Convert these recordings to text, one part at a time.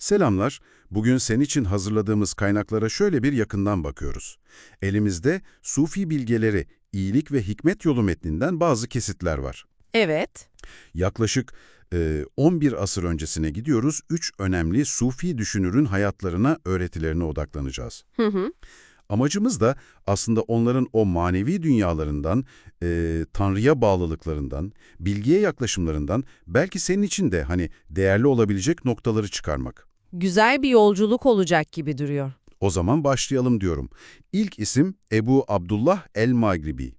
Selamlar. Bugün senin için hazırladığımız kaynaklara şöyle bir yakından bakıyoruz. Elimizde Sufi bilgeleri, iyilik ve hikmet yolu metninden bazı kesitler var. Evet. Yaklaşık e, 11 asır öncesine gidiyoruz. Üç önemli Sufi düşünürün hayatlarına, öğretilerine odaklanacağız. Hı hı. Amacımız da aslında onların o manevi dünyalarından, e, Tanrı'ya bağlılıklarından, bilgiye yaklaşımlarından belki senin için de hani değerli olabilecek noktaları çıkarmak. Güzel bir yolculuk olacak gibi duruyor. O zaman başlayalım diyorum. İlk isim Ebu Abdullah el-Magribi.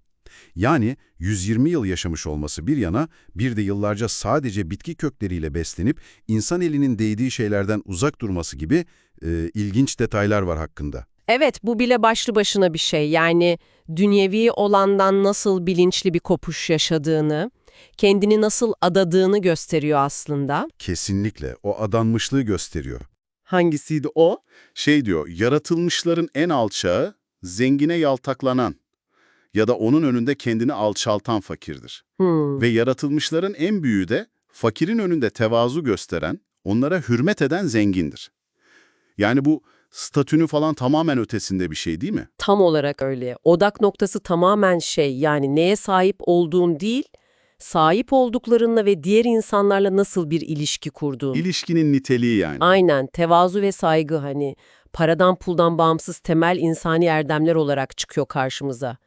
Yani 120 yıl yaşamış olması bir yana, bir de yıllarca sadece bitki kökleriyle beslenip insan elinin değdiği şeylerden uzak durması gibi e, ilginç detaylar var hakkında. Evet, bu bile başlı başına bir şey. Yani dünyevi olandan nasıl bilinçli bir kopuş yaşadığını, kendini nasıl adadığını gösteriyor aslında. Kesinlikle o adanmışlığı gösteriyor. Hangisiydi o? Şey diyor, yaratılmışların en alçağı, zengine yaltaklanan ya da onun önünde kendini alçaltan fakirdir. Hmm. Ve yaratılmışların en büyüğü de fakirin önünde tevazu gösteren, onlara hürmet eden zengindir. Yani bu statünü falan tamamen ötesinde bir şey değil mi? Tam olarak öyle. Odak noktası tamamen şey, yani neye sahip olduğun değil, sahip olduklarınla ve diğer insanlarla nasıl bir ilişki kurduğun. İlişkinin niteliği yani. Aynen, tevazu ve saygı hani paradan puldan bağımsız temel insani erdemler olarak çıkıyor karşımıza.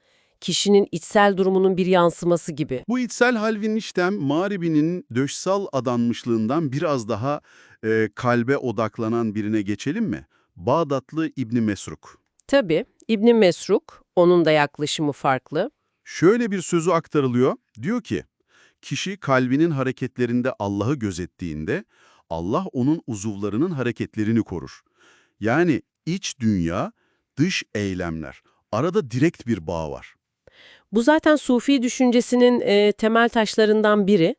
Kişinin içsel durumunun bir yansıması gibi. Bu içsel halvin işlem Mağribi'nin döşsal adanmışlığından biraz daha e, kalbe odaklanan birine geçelim mi? Bağdatlı İbni Mesruk. Tabii İbn Mesruk, onun da yaklaşımı farklı. Şöyle bir sözü aktarılıyor. Diyor ki, kişi kalbinin hareketlerinde Allah'ı gözettiğinde Allah onun uzuvlarının hareketlerini korur. Yani iç dünya, dış eylemler. Arada direkt bir bağ var. Bu zaten Sufi düşüncesinin e, temel taşlarından biri.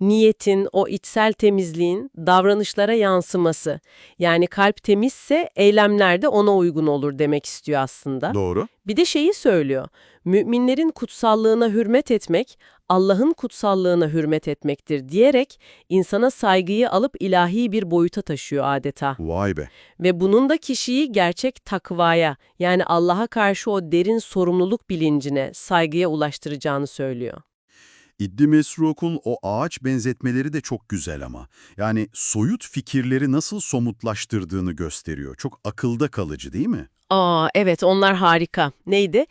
Niyetin, o içsel temizliğin davranışlara yansıması. Yani kalp temizse eylemler de ona uygun olur demek istiyor aslında. Doğru. Bir de şeyi söylüyor. Müminlerin kutsallığına hürmet etmek, Allah'ın kutsallığına hürmet etmektir diyerek insana saygıyı alıp ilahi bir boyuta taşıyor adeta. Vay be. Ve bunun da kişiyi gerçek takvaya, yani Allah'a karşı o derin sorumluluk bilincine, saygıya ulaştıracağını söylüyor. İddi Mesruk'un o ağaç benzetmeleri de çok güzel ama. Yani soyut fikirleri nasıl somutlaştırdığını gösteriyor. Çok akılda kalıcı değil mi? Aa evet onlar harika. Neydi?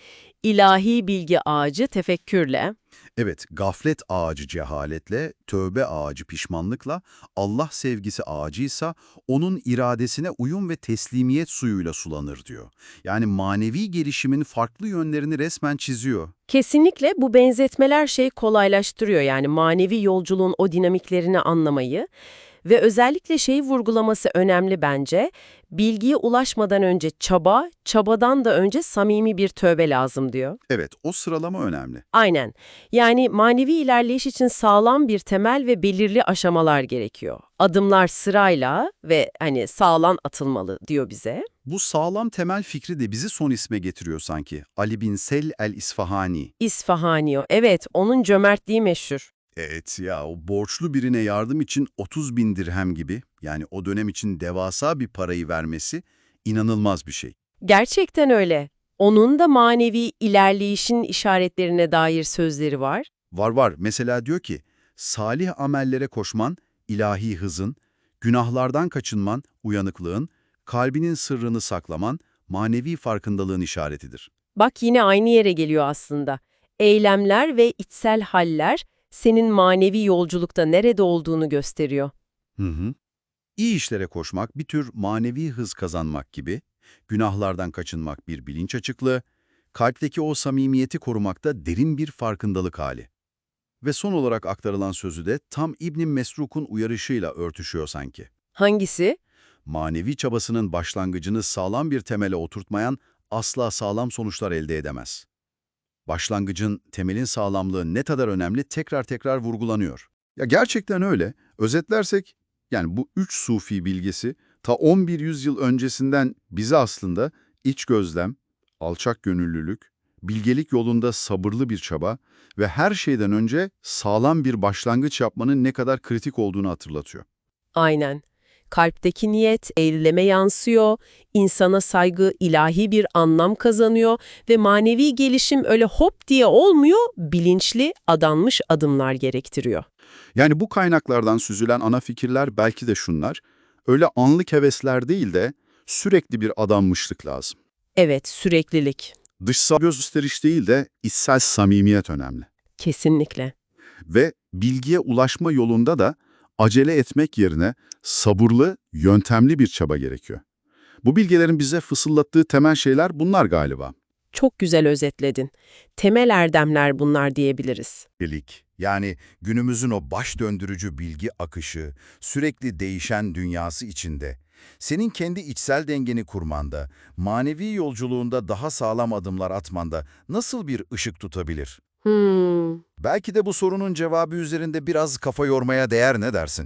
İlahi bilgi ağacı tefekkürle, Evet, gaflet ağacı cehaletle, tövbe ağacı pişmanlıkla, Allah sevgisi ağacıysa onun iradesine uyum ve teslimiyet suyuyla sulanır diyor. Yani manevi gelişimin farklı yönlerini resmen çiziyor. Kesinlikle bu benzetmeler şeyi kolaylaştırıyor yani manevi yolculuğun o dinamiklerini anlamayı ve özellikle şeyi vurgulaması önemli bence. Bilgiye ulaşmadan önce çaba, çabadan da önce samimi bir tövbe lazım diyor. Evet, o sıralama önemli. Aynen. Yani manevi ilerleyiş için sağlam bir temel ve belirli aşamalar gerekiyor. Adımlar sırayla ve hani sağlam atılmalı diyor bize. Bu sağlam temel fikri de bizi son isme getiriyor sanki. Ali bin Sel el-İsfahani. İsfahani o. Evet, onun cömertliği meşhur. Evet ya o borçlu birine yardım için 30 bin dirhem gibi yani o dönem için devasa bir parayı vermesi inanılmaz bir şey. Gerçekten öyle. Onun da manevi ilerleyişin işaretlerine dair sözleri var. Var var mesela diyor ki salih amellere koşman ilahi hızın, günahlardan kaçınman uyanıklığın, kalbinin sırrını saklaman manevi farkındalığın işaretidir. Bak yine aynı yere geliyor aslında. Eylemler ve içsel haller senin manevi yolculukta nerede olduğunu gösteriyor. Hı hı. İyi işlere koşmak bir tür manevi hız kazanmak gibi, günahlardan kaçınmak bir bilinç açıklığı, kalpteki o samimiyeti korumakta derin bir farkındalık hali. Ve son olarak aktarılan sözü de tam İbn Mesruk'un uyarışıyla örtüşüyor sanki. Hangisi? Manevi çabasının başlangıcını sağlam bir temele oturtmayan asla sağlam sonuçlar elde edemez. Başlangıcın, temelin sağlamlığı ne kadar önemli tekrar tekrar vurgulanıyor. Ya gerçekten öyle. Özetlersek, yani bu üç sufi bilgesi ta 11 yüzyıl öncesinden bize aslında iç gözlem, alçak gönüllülük, bilgelik yolunda sabırlı bir çaba ve her şeyden önce sağlam bir başlangıç yapmanın ne kadar kritik olduğunu hatırlatıyor. Aynen. Kalpteki niyet eyleme yansıyor, insana saygı ilahi bir anlam kazanıyor ve manevi gelişim öyle hop diye olmuyor, bilinçli, adanmış adımlar gerektiriyor. Yani bu kaynaklardan süzülen ana fikirler belki de şunlar. Öyle anlık hevesler değil de sürekli bir adanmışlık lazım. Evet, süreklilik. Dışsal gösteriş değil de içsel samimiyet önemli. Kesinlikle. Ve bilgiye ulaşma yolunda da acele etmek yerine sabırlı, yöntemli bir çaba gerekiyor. Bu bilgelerin bize fısıldattığı temel şeyler bunlar galiba. Çok güzel özetledin. Temel erdemler bunlar diyebiliriz. Birlik, yani günümüzün o baş döndürücü bilgi akışı, sürekli değişen dünyası içinde, senin kendi içsel dengeni kurmanda, manevi yolculuğunda daha sağlam adımlar atmanda nasıl bir ışık tutabilir? Hmm. Belki de bu sorunun cevabı üzerinde biraz kafa yormaya değer ne dersin?